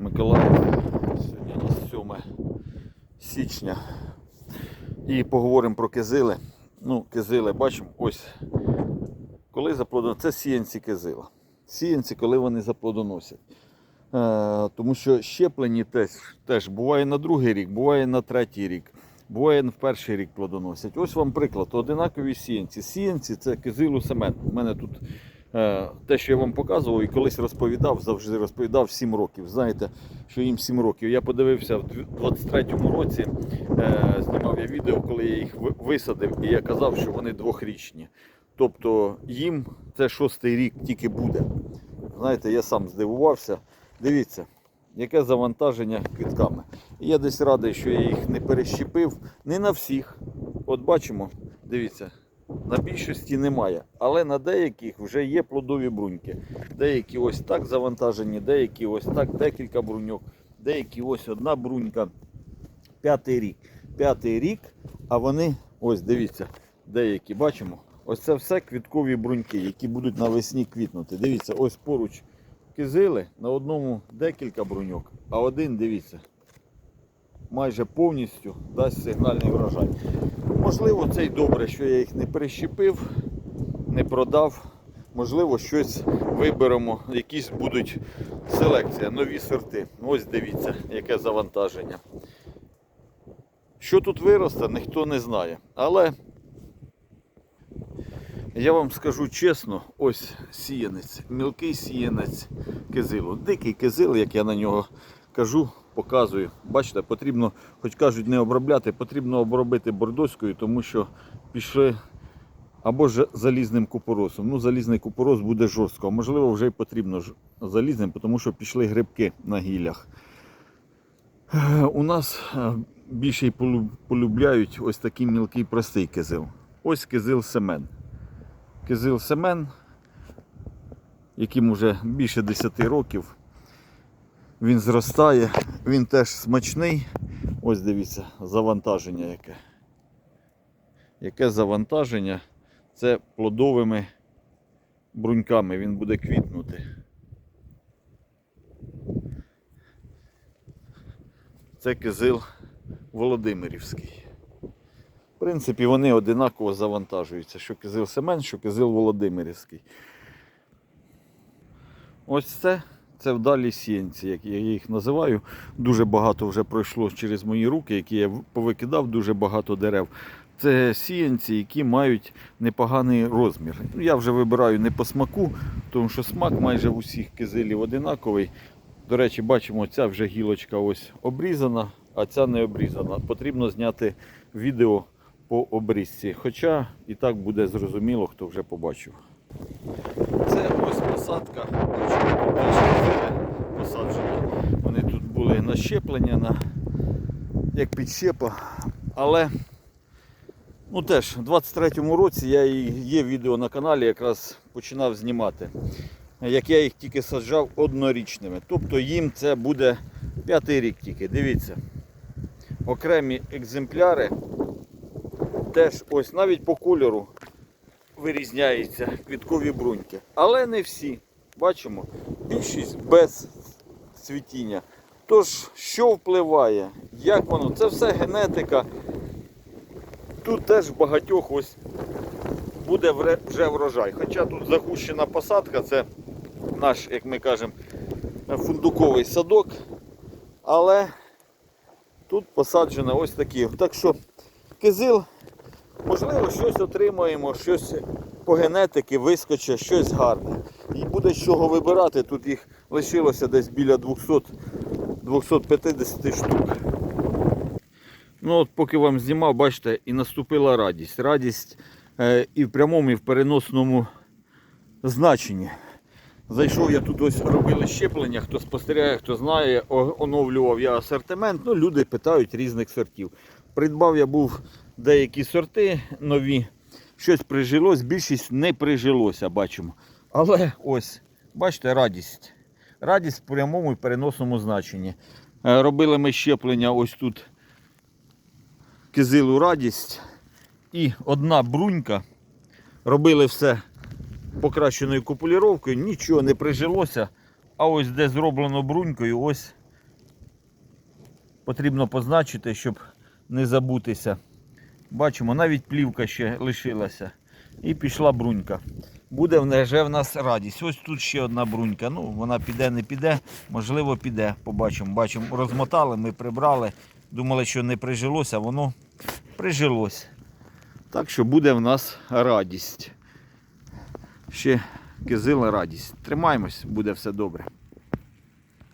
Миколаїв. Сьогодні у нас 7 січня. І поговоримо про кизили. Ну, кизили, бачимо, ось коли заплодоносять. Це сіянці кизила. Сіянці, коли вони заплодоносять. Е, тому що щеплені теж, теж буває на другий рік, буває на третій рік, буває в перший рік плодоносять. Ось вам приклад, одинакові сіянці. Сіянці це кизилу семен. У мене тут те, що я вам показував і колись розповідав, завжди розповідав 7 років. Знаєте, що їм 7 років. Я подивився в 23-му році, е, знімав я відео, коли я їх висадив, і я казав, що вони двохрічні. Тобто їм це шостий рік тільки буде. Знаєте, я сам здивувався. Дивіться, яке завантаження квітками. Я десь радий, що я їх не перещепив. Не на всіх. От бачимо, дивіться, на більшості немає. Але на деяких вже є плодові бруньки. Деякі ось так завантажені, деякі ось так, декілька бруньок, деякі ось одна брунька. П'ятий рік. П'ятий рік, а вони, ось дивіться, деякі бачимо. Ось це все квіткові бруньки, які будуть навесні квітнути. Дивіться, ось поруч кизили, на одному декілька бруньок, а один, дивіться, майже повністю дасть сигнальний врожай. Можливо, це й добре, що я їх не перещепив, не продав. Можливо, щось виберемо, якісь будуть селекція, нові сорти. Ось дивіться, яке завантаження. Що тут виросте, ніхто не знає. Але я вам скажу чесно, ось сіянець, мілкий сіянець кизилу. Дикий кизил, як я на нього кажу, показую. Бачите, потрібно, хоч кажуть, не обробляти, потрібно обробити бордоською, тому що пішли або ж залізним купоросом. Ну, залізний купорос буде жорстко, а можливо, вже й потрібно залізним, тому що пішли грибки на гіллях. У нас е, більше й полюбляють ось такий мілкий простий кизил. Ось кизил семен. Кизил Семен, яким вже більше 10 років. Він зростає, він теж смачний. Ось дивіться, завантаження яке. Яке завантаження? Це плодовими бруньками він буде квітнути. Це кизил Володимирівський. В принципі, вони одинаково завантажуються, що кизил Семен, що кизил Володимирівський. Ось це, це вдалі сіянці, як я їх називаю. Дуже багато вже пройшло через мої руки, які я повикидав, дуже багато дерев. Це сіянці, які мають непоганий розмір. Ну, Я вже вибираю не по смаку, тому що смак майже в усіх кизилів одинаковий. До речі, бачимо, ця вже гілочка ось обрізана, а ця не обрізана. Потрібно зняти відео по обрізці. Хоча і так буде зрозуміло, хто вже побачив. Це ось посадка. Посаджені. Вони тут були на щеплення, на, як підщепа. Але ну теж у 23-му році я і є відео на каналі, якраз починав знімати. Як я їх тільки саджав однорічними. Тобто їм це буде п'ятий рік тільки. Дивіться. Окремі екземпляри теж ось навіть по кольору вирізняються квіткові бруньки. Але не всі. Бачимо, більшість без цвітіння. Тож, що впливає? Як воно? Це все генетика. Тут теж багатьох ось буде вже врожай. Хоча тут загущена посадка, це наш, як ми кажемо, фундуковий садок. Але тут посаджено ось такі. Так що кизил, можливо, щось отримаємо, щось по генетики вискочить, щось гарне. І буде з чого вибирати. Тут їх лишилося десь біля 200 250 штук. Ну от поки вам знімав, бачите, і наступила радість. Радість е, і в прямому, і в переносному значенні. Зайшов я тут ось робили щеплення, хто спостерігає, хто знає, оновлював я асортимент. Ну, люди питають різних сортів. Придбав я був деякі сорти нові. Щось прижилось, більшість не прижилося, бачимо. Але ось, бачите, радість. Радість в прямому і переносному значенні. Е, Робили ми щеплення ось тут кизилу радість. І одна брунька. Робили все покращеною купуліровкою, нічого не прижилося. А ось де зроблено брунькою, ось потрібно позначити, щоб не забутися. Бачимо, навіть плівка ще лишилася. І пішла брунька. Буде вже в нас радість. Ось тут ще одна брунька. Ну, вона піде, не піде, можливо, піде. Побачимо. Бачимо, розмотали, ми прибрали. Думали, що не прижилося, а воно прижилось. Так що буде в нас радість. Ще кизила радість. Тримаємось, буде все добре.